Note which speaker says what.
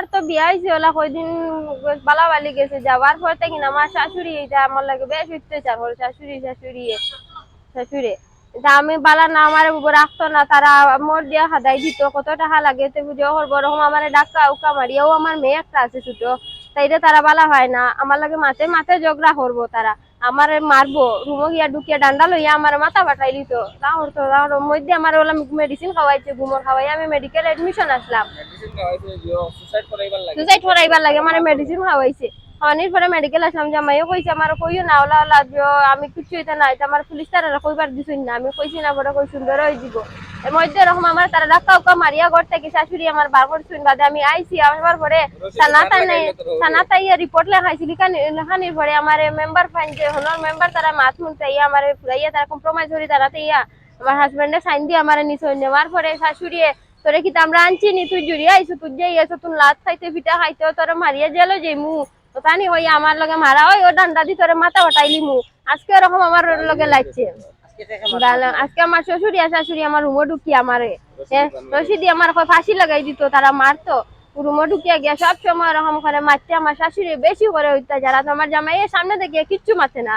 Speaker 1: আমার তো বিয়া হয়েছে ওলা কয়দিন বালাবালি গেছে যাওয়ার পর থেকে আমার শাশুড়ি এটা আমার লাগে বেশ অত্যাচার করে, শাশুড়ি শাশুড়ি শাশুড়ি। আমি বালা না, আমার রাখতো না, তারা মোর দিয়া হাদাই দিত কত টাকা লাগে, তো বুঝে করব আমার ডাক্কা উকা মারিয়াও আমার মেয়ে একটা আছে ছোট তাইলে তারা বালা হয় না, আমার লাগে মাথে মাথে ঝগড়া করব তারা। আমারে মারবো রুমো গিয়া ঢুকিয়া ডান্ডা লইয়া আমার মাথা বাটাই দিত। তাহর তো তাহর মধ্যে আমার ওলা মেডিসিন খাওয়াইছে ঘুমোর খাওয়াই আমি মেডিকেল এডমিশন আসলাম।
Speaker 2: সুসাইড করাইবার লাগে।
Speaker 1: মানে মেডিসিন খাওয়াইছে। খাওয়ানির পরে মেডিকেল আসলাম জামাইও কইছে আমার কইও না ওলা ওলা আমি কিছু এটা নাই আমার পুলিশ তারা কইবার দিছুন না। আমি কইছি না বড় কই সুন্দর হয়ে দিব এর মধ্যে এরকম আমার তারা ডাক্কা উকা মারিয়া ঘর থেকে শাশুড়ি আমার বার করছুন বাদে আমি আইছি আমার পরে থানা তাইয়া রিপোর্ট লেখাইছি লিখানি লেখানির পরে আমার মেম্বার ফাইন যে হনর মেম্বার তারা মাত মুনতাইয়া আমার ফুরাইয়া তারা কম্প্রোমাইজ করি তারা তাইয়া আমার হাজবেন্ডে সাইন দিয়ে আমার নিছে নেওয়ার পরে শাশুড়ি তোরে কি আমরা আনছি নি? তুই জুড়ি আইছো তুই যাই আইছো তুই লাত খাইতে পিঠা খাইতে তোরে মারিয়া জেলো যে মু তো তানি হই আমার লগে মারা ওই ও ডান্ডা দি তোরে মাথা হটাইলি মু আজকে ওরকম আমার লগে লাগছে। আজকে আমার শ্বশুরি আর শাশুড়ি আমার রুমো ঢুকি আমার রশি দিয়ে আমার ফাঁসি লাগাই দিত, তারা মারতো। রুমো ঢুকিয়া গিয়া সব সময় এরকম করে মারতে, আমার শাশুড়ি বেশি করে অত্যাচার আর আমার জামাই সামনে থেকে কিচ্ছু মারছে না।